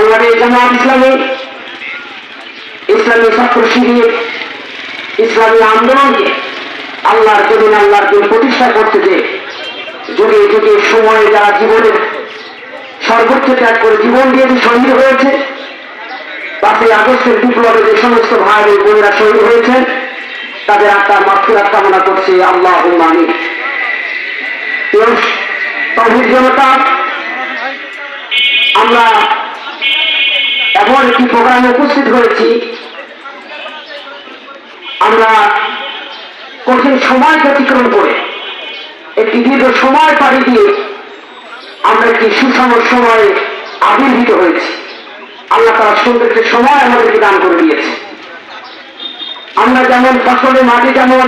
বাংলাদেশ জামাত ইসলামী ইসলামী ছাত্র শিবির ইসলামী আন্দোলনকে আল্লাহর জমিন আল্লাহর দিন প্রতিষ্ঠা করতে যে যুগে যুগে সময়ে যারা জীবনের সর্বোচ্চ ত্যাগ করে জীবন দিয়ে যে শহীদ হয়েছে, পাঁচই আগস্টের বিপ্লবে যে সমস্ত ভাই ও বোনেরা শহীদ হয়েছেন তাদের আত্মার মাতৃরাত কামনা করছে আল্লাহ মানি তহিদ জনতা, আমরা এমন একটি প্রোগ্রামে উপস্থিত হয়েছি। আমরা কঠিন সময় অতিক্রম করে, একটি দীর্ঘ সময় পাড়ি দিয়ে আমরা একটি সুষম সময়ে আবির্ভূত হয়েছি। আল্লাহ তারা সৌন্দর্য সময় আমাদেরকে দান করে দিয়েছে। আমরা যেমন ফসলের মাটি যেমন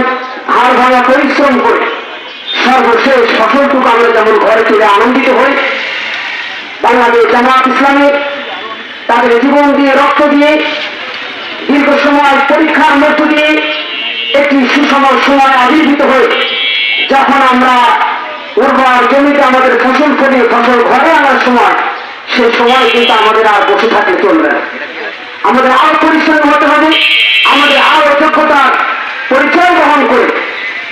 হাড় ভাঙা পরিশ্রম করে, সর্বশেষ ফসলটুকু আমরা যেমন ঘরে ফিরে আনন্দিত হই, বাংলাদেশ জামাত ইসলামী তাদের জীবন দিয়ে রক্ত দিয়ে দীর্ঘ সময় পরীক্ষার মধ্য দিয়ে একটি সুষম সময় আবির্ভূত হয়ে যখন আমরা উর্বর জমিতে আমাদের ফসল ফলিয়ে ফসল ঘরে আনার সময়, সে সময় কিন্তু আমাদের আর বসে থাকলে চলবে আমাদের আরও পরিশ্রম হতে হবে, আমাদের আরও যোগ্যতার পরিচয় বহন করে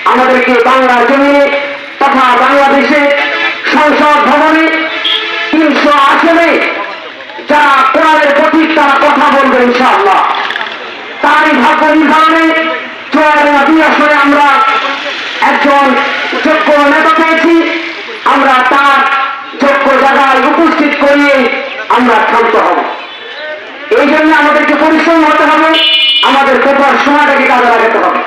আমাদেরকে বাংলা জমিনে তথা বাংলাদেশে সংসদ ভবনে তিনশো আসনে যারা কোরআনের প্রতীক তারা কথা বলবে ইনশাআল্লাহ। তারই ভাগ্য নির্ধারণে আসনে আমরা একজন যোগ্য নেতা পেয়েছি। আমরা তার যোগ্য জায়গায় উপস্থিত করিয়ে আমরা ক্ষান্ত হব। এই জন্য আমাদেরকে পরিশ্রম হতে হবে। আমাদের পেপার সময়টাকে কাজে লাগাতে হবে।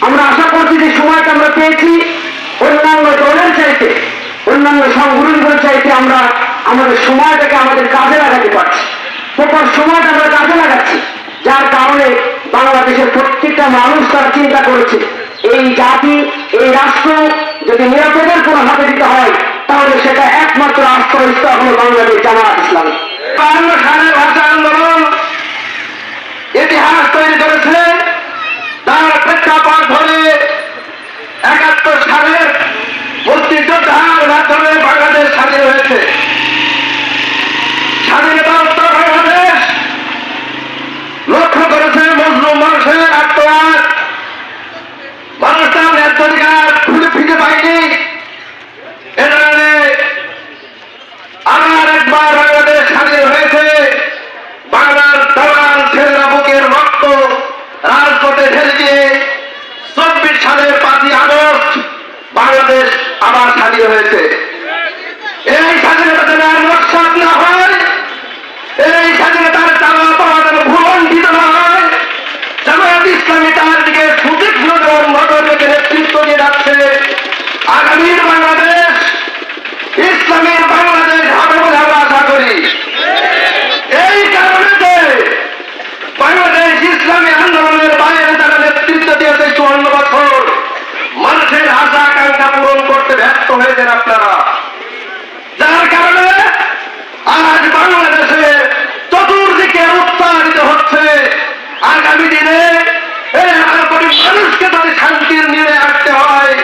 আমরা আশা করছি যে সময়টা আমরা পেয়েছি। অন্যান্য দলের চাইতে, অন্যান্য সংগঠনগুলোর চাইতে আমরা আমাদের সময়টাকে আমাদের কাজে লাগাতে পারছি। প্রপার সময়টা আমরা কাজে লাগাচ্ছি। যার কারণে বাংলাদেশের প্রত্যেকটা মানুষ তার চিন্তা করেছে, এই জাতি, এই রাষ্ট্র যদি নিরাপদের কোনো হাতে দিতে হয় তাহলে সেটা একমাত্র আশ্রয়স্থল হলো বাংলাদেশ জামাত ইসলামী বাংলা সালের ভাষা আন্দোলন ইতিহাস তৈরি করেছে তার প্রেক্ষাপট ধরে একাত্তর সালের মুক্তিযোদ্ধার মাধ্যমে বাংলাদেশ স্বাধীন হয়েছে স্বাধীনতা উত্তর বাংলাদেশ লক্ষ্য করেছে মজলুম মানুষের আত্মহাত মানুষ তার ন্যায্য অধিকার খুঁজে ফিরে পায়নি এ কারণে আমার একবার বাংলাদেশ স্বাধীন হয়েছে বাংলার দালাল ছেলেরা বুকের রক্ত রাজপথে ঢেলে দিয়ে চব্বিশ সালের পাঁচই আগস্ট বাংলাদেশ আবার স্বাধীন হয়েছে এই স্বাধীনতা যেন আর নস্বাদ না হয় এই স্বাধীনতার চাওয়া পাওয়া যেন ভুলণ্ঠিত না হয় জামায়াত ইসলামী তার দিকে সুতীক্ষ্ণ এবং নজর রেখে নেতৃত্ব দিয়ে যাচ্ছে আগামীর বাংলাদেশ ইসলামের বাংলাদেশ হবে বলে আমরা আশা করি এই কারণে যে বাংলাদেশ ইসলামী আন্দোলনের বাইরে তারা নেতৃত্ব দিয়েছে চুয়ান্ন বছর মানুষের আশা আকাঙ্ক্ষা পূরণ ব্যর্থ হয়েছেন আপনারা। যার কারণে আজ বাংলাদেশে চতুর্দিকে উৎপাদিত হচ্ছে। আগামী দিনে মানুষকে তাদের শান্তির নিয়ে আসতে হয়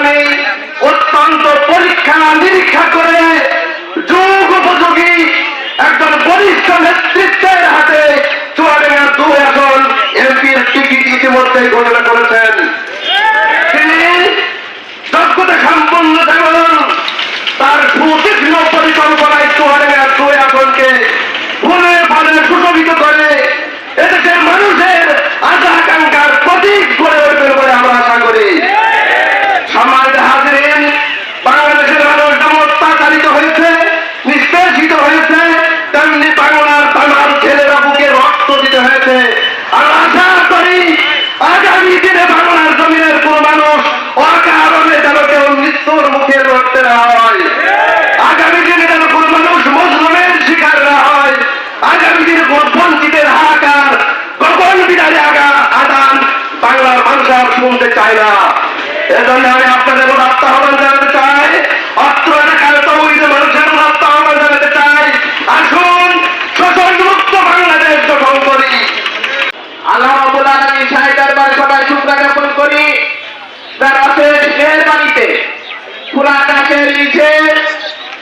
ইসলামী অত্যন্ত পরীক্ষা নিরীক্ষা করে যুগ উপযোগী একজন বরিষ্ঠ নেতৃত্বের হাতে চুয়াডাঙ্গা দু আসন এমপির টিকিট ইতিমধ্যে ঘোষণা করেছেন। তিনি যোগ্যতা সম্পন্ন যেমন এজন্য আমি আপনাদের চাই। অত্র মানুষের উদাত্ত আহ্বান জানাতে চাই। করি। তার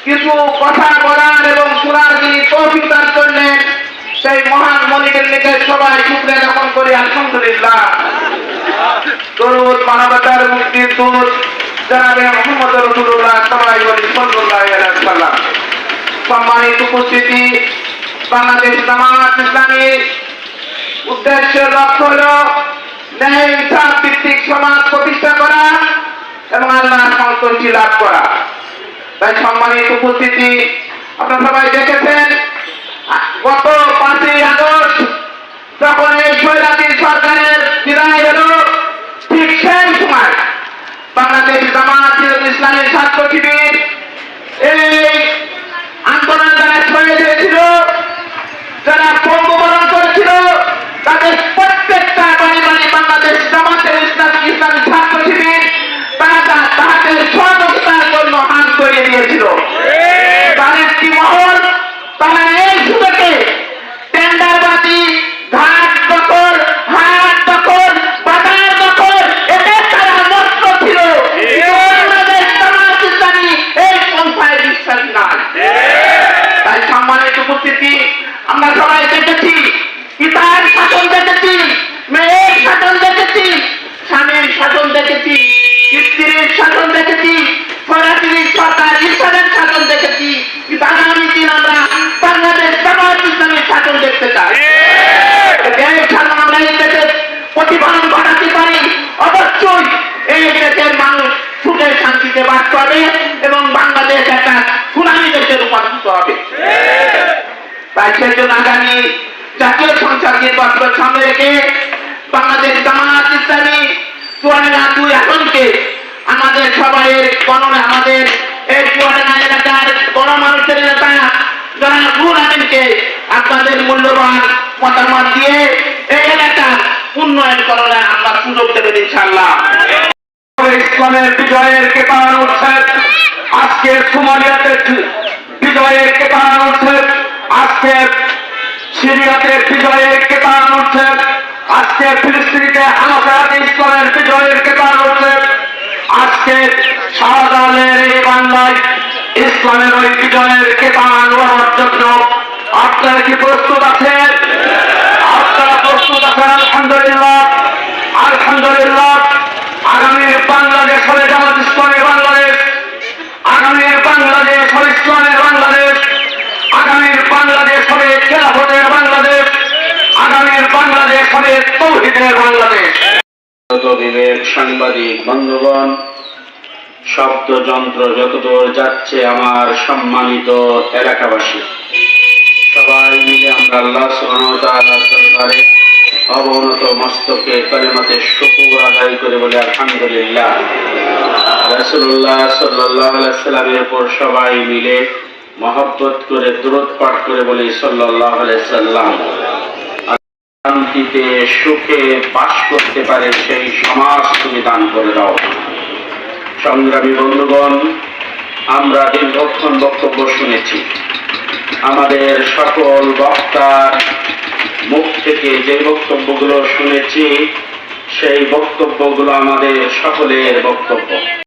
কিছু কথা বলার এবং শোনার যিনি তৌফিক দান করলেন সেই মহান মনিকের নিকে সবাই শুক্রে জ্ঞাপন করি। আলহামদুলিল্লাহ। মানবতার জানাবে মোহাম্মদ রসুল্লাহ সাল্লাম সম্মানিত উপস্থিতি, বাংলাদেশ জামাত উদ্দেশ্য লক্ষ্য হল ন্যায় ভিত্তিক সমাজ প্রতিষ্ঠা করা এবং আল্লাহ সন্তুষ্টি লাভ করা। তাই সম্মানিত উপস্থিতি, আপনারা সবাই দেখেছেন, গত পাঁচই আগস্ট যখন এই স্বৈরাচী সরকারের বিদায় হলো ঠিক সেই সময় বাংলাদেশ জামাত ইসলামের ছাত্র শিবির বাস এবং বাংলাদেশ একটা সুনামি দেশে রূপান্তরিত হবে। তাই সেজন্য আগামী জাতীয় সংসদ নির্বাচন সামনে রেখে বাংলাদেশ জামাত ইসলামী চুয়াডাঙ্গা দুই আসনকে আমাদের সবাইয়ের গণ আমাদের এই চুয়াডাঙ্গা এলাকার গণমানুষের নেতা যারা রুল আমিনকে আপনাদের মূল্যবান মতামত দিয়ে এই এলাকার উন্নয়ন করার আমরা সুযোগ দেবেন ইনশাল্লাহ ইসলামের বিজয়ের কেতান উঠছে আজকে সোমালিয়াতে বিজয়ের কেতান উঠছে আজকে সিরিয়াতে বিজয়ের কেতান উঠছে আজকে ফিলিস্তিনিতে হামাসাতে ইসলামের বিজয়ের কেতান উঠছে আজকে শাহজাহানের এই বাংলায় ইসলামের ওই বিজয়ের কেতান ওড়ানোর জন্য আপনারা কি প্রস্তুত আছেন আপনারা প্রস্তুত আছেন আলহামদুলিল্লাহ আলহামদুলিল্লাহ আগামীর বাংলাদেশ হবে জামাত ইসলামের বাংলাদেশ আগামীর বাংলাদেশ হবে ইসলামের বাংলাদেশ আগামীর বাংলাদেশ হবে খেলাফতের বাংলাদেশ আগামীর বাংলাদেশ হবে যতদূর যাচ্ছে আমার সম্মানিত এলাকাবাসী, সবাই মিলে আমরা অবনত মস্তকে কলেমাতে শুকুর আদায় করে বলে আলহামদুলিল্লাহ। সাল্লামের সবাই মিলে মহব্বত করে দূরত পাঠ করে বলি আলাইহি সাল্লাম। শান্তিতে, সুখে বাস করতে পারে সেই সমাজ তুমি দান করে দাও। সংগ্রামী বন্ধুগণ, আমরা দীর্ঘক্ষণ বক্তব্য শুনেছি। আমাদের সকল বক্তার মুখ থেকে যে বক্তব্যগুলো শুনেছি, সেই বক্তব্যগুলো আমাদের সকলের বক্তব্য।